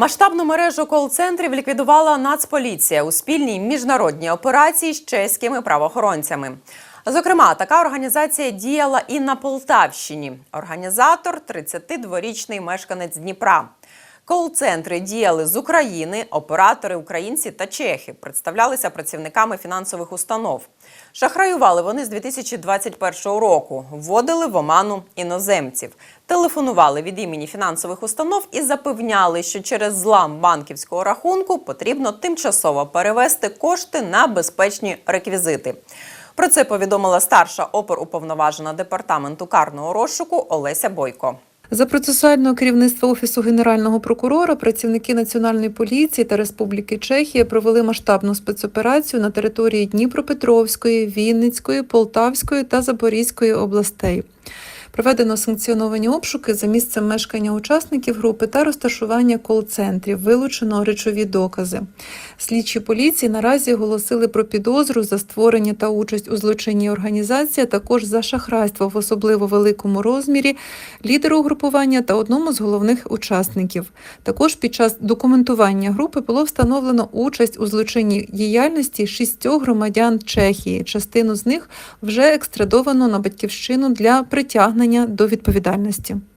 Масштабну мережу кол-центрів ліквідувала Нацполіція у спільній міжнародній операції з чеськими правоохоронцями. Зокрема, така організація діяла і на Полтавщині. Організатор 32-річний мешканець Дніпра. Кол-центри діяли з України, оператори українці та чехи представлялися працівниками фінансових установ. Шахраювали вони з 2021 року, вводили в оману іноземців, телефонували від імені фінансових установ і запевняли, що через злам банківського рахунку потрібно тимчасово перевести кошти на безпечні реквізити. Про це повідомила старша опер-уповноважена департаменту карного розшуку Олеся Бойко. За процесуального керівництва Офісу Генерального прокурора працівники Національної поліції та Республіки Чехія провели масштабну спецоперацію на території Дніпропетровської, Вінницької, Полтавської та Запорізької областей. Проведено санкціоновані обшуки за місцем мешкання учасників групи та розташування кол-центрів. Вилучено речові докази. Слідчі поліції наразі оголосили про підозру за створення та участь у злочинній організації, також за шахрайство в особливо великому розмірі лідеру угрупування та одному з головних учасників. Також під час документування групи було встановлено участь у злочинній діяльності шістьох громадян Чехії. Частину з них вже екстрадовано на батьківщину для притягнення до відповідальності.